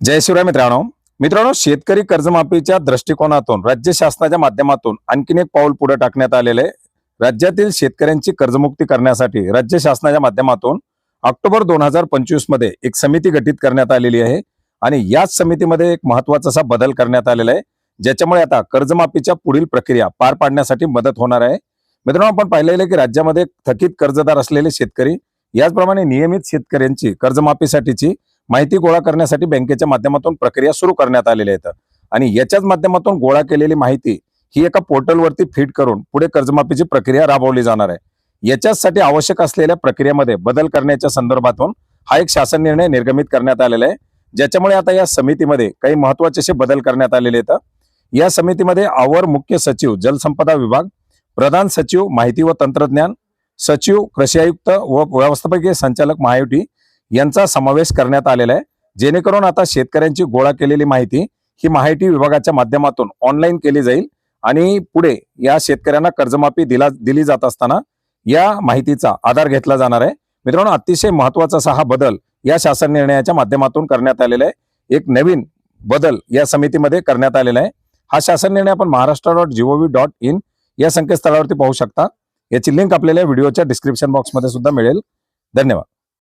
जय शिवराय मित्रांनो. मित्रांनो शेतकरी कर्जमाफीच्या दृष्टिकोनातून राज्य शासनाच्या माध्यमातून आणखीन एक पाऊल पुढे टाकण्यात आलेले आहे. राज्यातील शेतकऱ्यांची कर्जमुक्ती करण्यासाठी राज्य शासनाच्या माध्यमातून ऑक्टोबर दोन हजार पंचवीसमध्ये एक समिती गठीत करण्यात आलेली आहे आणि याच समितीमध्ये एक महत्त्वाचा असा बदल करण्यात आलेला आहे ज्याच्यामुळे आता कर्जमाफीच्या पुढील प्रक्रिया पार पाडण्यासाठी मदत होणार आहे. मित्रांनो आपण पाहिलेलं आहे की राज्यामध्ये थकीत कर्जदार असलेले शेतकरी याचप्रमाणे नियमित शेतकऱ्यांची कर्जमाफीसाठीची माहिती गोळा करण्यासाठी बँकेच्या माध्यमातून प्रक्रिया सुरू करण्यात आलेल्या आहेत आणि याच्याच माध्यमातून गोळा केलेली माहिती ही एका पोर्टलवरती फीड करून पुढे कर्जमाफीची प्रक्रिया राबवली जाणार आहे. याच्यासाठी आवश्यक असलेल्या प्रक्रियेमध्ये बदल करण्याच्या संदर्भातून हा एक शासन निर्णय निर्गमित करण्यात आलेला आहे. ज्याच्यामुळे आता या समितीमध्ये काही महत्त्वाचे असे बदल करण्यात आलेले आहेत. या समितीमध्ये आवर मुख्य सचिव जलसंपदा विभाग प्रधान सचिव माहिती व तंत्रज्ञान सचिव कृषी आयुक्त व व्यवस्थापकीय संचालक महायुटी यांचा समावेश करण्यात आलेला आहे. जेणेकरून आता शेतकऱ्यांची गोळा केलेली माहिती ही माहिती विभागाच्या माध्यमातून ऑनलाईन केली जाईल आणि पुढे या शेतकऱ्यांना कर्जमाफी दिला दिली जात असताना या माहितीचा आधार घेतला जाणार आहे. मित्रांनो अतिशय महत्त्वाचा असा हा बदल या शासन निर्णयाच्या माध्यमातून करण्यात आलेला आहे. एक नवीन बदल या समितीमध्ये करण्यात आलेला आहे. हा शासन निर्णय आपण Maharashtra dot GOV dot in या संकेतस्थळावरती पाहू शकता. याची लिंक आपल्याला व्हिडिओच्या डिस्क्रिप्शन बॉक्समध्ये सुद्धा मिळेल. धन्यवाद.